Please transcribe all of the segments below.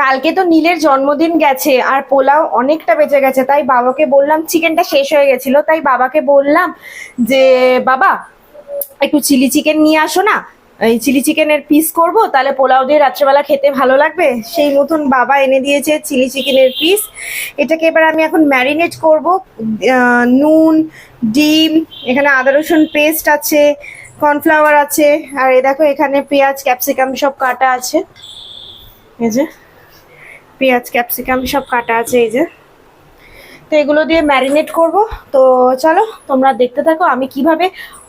কালকে তো নীলের জন্মদিন গেছে আর পোলাও অনেকটা বেঁচে গেছে। তাই বাবাকে বললাম চিকেনটা শেষ হয়ে গেছিল। তাই বাবাকে বললাম যে, বাবা, একটু চিলি চিকেন নিয়ে আসো না। এই চিলি চিকেনের পিস করব, তাহলে পোলাও দিয়ে রাত্রেবেলা খেতে ভালো লাগবে। সেই মতন বাবা এনে দিয়েছে চিলি চিকেনের পিস এটাকে এবার আমি এখন ম্যারিনেট করব। নুন, ডিম, এখানে আদা রসুন পেস্ট আছে কর্নফ্লাওয়ার আছে, আর এই দেখো এখানে পেঁয়াজ ক্যাপসিকাম সব কাটা আছে। এই যে। পেঁয়াজ, ক্যাপসিকাম, সব কাটা আছে এই যে। তো এগুলো দিয়ে ম্যারিনেট করব। তো চলো, তোমরা দেখতে থাকো আমি কীভাবে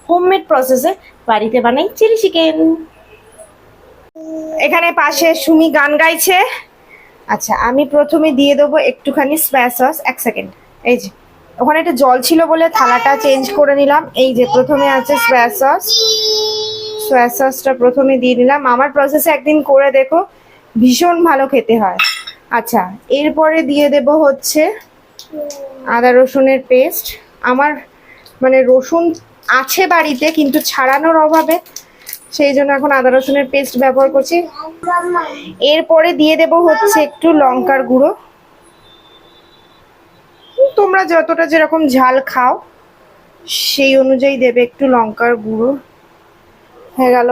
হোমমেড প্রসেসে বাড়িতে বানাই চিলি চিকেন। এখানে পাশে সুমি গান গাইছে। আচ্ছা আমি প্রথমে দিয়ে দেবো একটুখানি স্প্যা সস, এক সেকেন্ড। এই যে, ওখানে একটা জল ছিল বলে থালাটা চেঞ্জ করে নিলাম। এই যে, প্রথমে আছে স্প্যা সস। সয়া সসটা প্রথমে দিয়ে নিলাম। আমার প্রসেসে একদিন করে দেখো, ভীষণ ভালো খেতে হয়। আচ্ছা এরপরে দিয়ে দেব হচ্ছে আদা রসুনের পেস্ট আমার মানে রসুন আছে বাড়িতে, কিন্তু ছাড়ানোর অভাবে সেই জন্য এখন আদা রসুনের পেস্ট ব্যবহার করছি। এরপরে দিয়ে দেব হচ্ছে একটু লঙ্কার গুঁড়ো। তোমরা যতটা যেরকম ঝাল খাও, সেই অনুযায়ী দেবে একটু লঙ্কার গুঁড়ো। হয়ে গেল।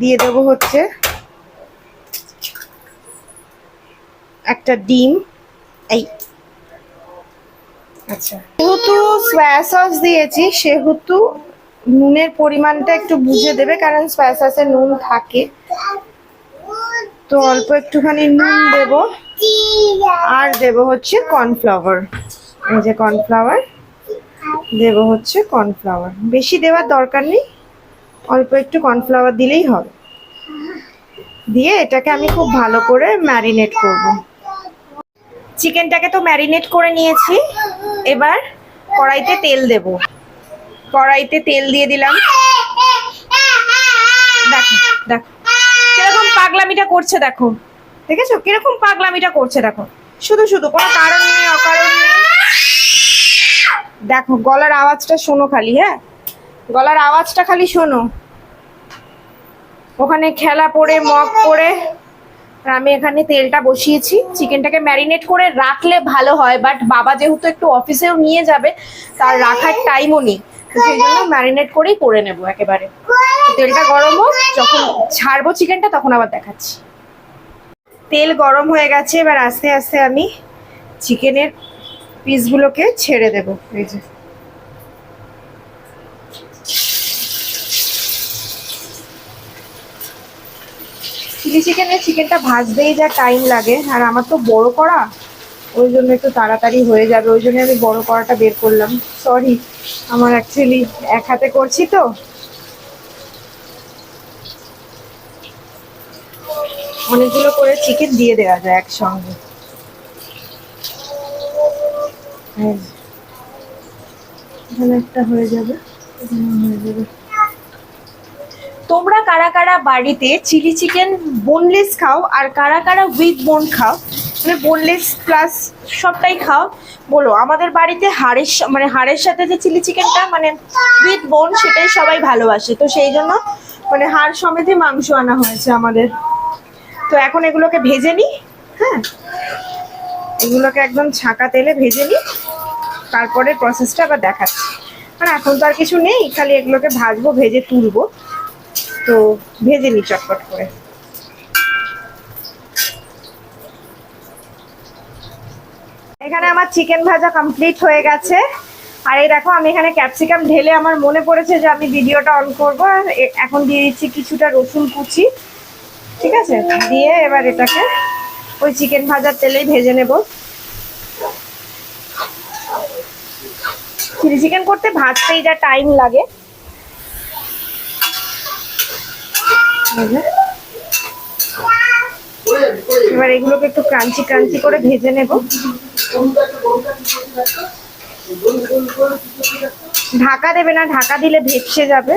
দিয়ে দেবো হচ্ছে একটা ডিম। এই। আচ্ছা। যেহেতু সয়া সস দিয়েছি, সেহেতু নুনের পরিমাণটা একটু বুঝে দেবে, কারণ সয়া সসে নুন থাকে। তো অল্প একটুখানি নুন দেব। আর দেব হচ্ছে কর্নফ্লাওয়ার এই যে কর্নফ্লাওয়ার দেব হচ্ছে কর্নফ্লাওয়ার বেশি দেওয়ার দরকার নেই, অল্প একটু কর্নফ্লাওয়ার দিলেই হবে। দিয়ে এটাকে আমি খুব ভালো করে ম্যারিনেট করব। চিকেনটাকে তো ম্যারিনেট করে নিয়েছি। এবার কড়াইতে তেল দেব। কড়াইতে তেল দিয়ে দিলাম। দেখো দেখো। কীরকম পাগলামিটা করছে দেখো। দেখেছ? কীরকম পাগলামিটা করছে দেখো। শুধু শুধু, কোনো কারণ নেই, অকারণ নেই। দেখো, গলার আওয়াজটা শোনো খালি হ্যাঁ? গলার আওয়াজটা খালি শোনো। ওখানে খেলা পড়ে, মগ পড়ে। আমি এখানে তেলটা বসিয়েছি। চিকেনটাকে ম্যারিনেট করে রাখলে ভালো হয় বাট বাবা যেহেতু একটু অফিসেও নিয়ে যাবে, তার রাখার টাইমও নেই। সেই জন্য ম্যারিনেট করেই করে নেব একেবারে। তেলটা গরম হোক, যখন ছাড়বো চিকেনটা তখন আবার দেখাচ্ছি। তেল গরম হয়ে গেছে, এবার আস্তে আস্তে আমি চিকেনের পিসগুলোকে ছেড়ে দেবো। এই যে। চিলি চিকেনের চিকেনটা ভাজতেই যা টাইম লাগে। আর আমার তো বড় করা, ওই জন্য একটু তাড়াতাড়ি হয়ে যাবে। ওই জন্য আমি বড় করাটা বের করলাম। সরি আমার অ্যাকচুয়ালি এক হাতে করছি তো। অনেকগুলো করে চিকেন দিয়ে দেওয়া যায় একসঙ্গে। এই এখানে একটা হয়ে যাবে এখানে হয়ে যাবে। তোমরা কারা কারা বাড়িতে চিলি চিকেন বোনলেস খাও আর কারা কারা উইথ বোন খাও? মানে বোনলেস প্লাস সবটাই খাও। বলো, আমাদের বাড়িতে হাড়ের মানে হাড়ের সাথে যে চিলি চিকেনটা মানে উইথ বোন সেটাই সবাই ভালোবাসে। তো সেই জন্য মানে হাড় সমেতই মাংস আনা হয়েছে আমাদের। তো এখন এগুলোকে ভেজে নিই হ্যাঁ? এগুলোকে একদম ছাঁকা তেলে ভেজে নিই। তারপরে প্রসেসটা আবার দেখাচ্ছি। মানে এখন তো আর কিছু নেই, খালি এগুলোকে ভাজবো, ভেজে তুলবো। তো ভেজে নিই চটপট করে। এখানে আমার চিকেন ভাজা কমপ্লিট হয়ে গেছে। আর এই দেখো, আমি এখানে ক্যাপসিকাম ঢেলে আমার মনে পড়েছে যে আমি ভিডিওটা অন করব। আর এখন দিয়ে দিচ্ছি কিছুটা রসুন কুচি, ঠিক আছে? দিয়ে এবার এটাকে ওই চিকেন ভাজার তেলেই ভেজে নেব। চিলি চিকেন করতে ভাজতেই যা টাইম লাগে এই যে। এবার এগুলোকে একটু ক্রাঞ্চি ক্রাঞ্চি করে ভেজে নেব। ঢাকা দেবে না, ঢাকা দিলে ভেপসে যাবে।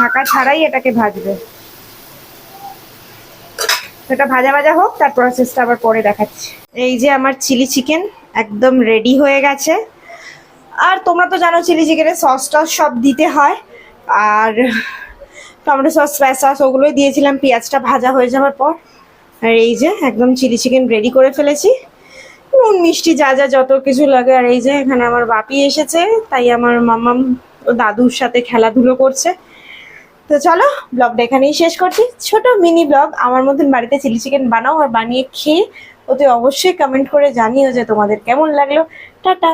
ঢাকা ছাড়াই এটাকে ভাজবে। এটা ভাজা ভাজা হোক, তার প্রসেসটা আবার পরে দেখাচ্ছি। এই যে আমার চিলি চিকেন একদম রেডি হয়ে গেছে। আর তোমরা তো জানো, চিলি চিকেনে সস টস সব দিতে হয়। আর টমেটো সস সয়া সস, ওগুলোই দিয়েছিলাম। পেঁয়াজটা ভাজা হয়ে যাওয়ার পর। আর এই যে, একদম চিলি চিকেন রেডি করে ফেলেছি। নুন, মিষ্টি, যা যা, যত কিছু লাগে। আর এই যে, এখানে আমার বাপি এসেছে, তাই আমার মামাম ও দাদুর সাথে খেলাধুলো করছে। তো চলো, ব্লগটা এখানেই শেষ করছি। ছোট মিনি ব্লগ, আমার মতন বাড়িতে চিলি চিকেন বানাও আর বানিয়ে খেয়ে, ওতে অবশ্যই কমেন্ট করে জানিও যে তোমাদের কেমন লাগল। টাটা!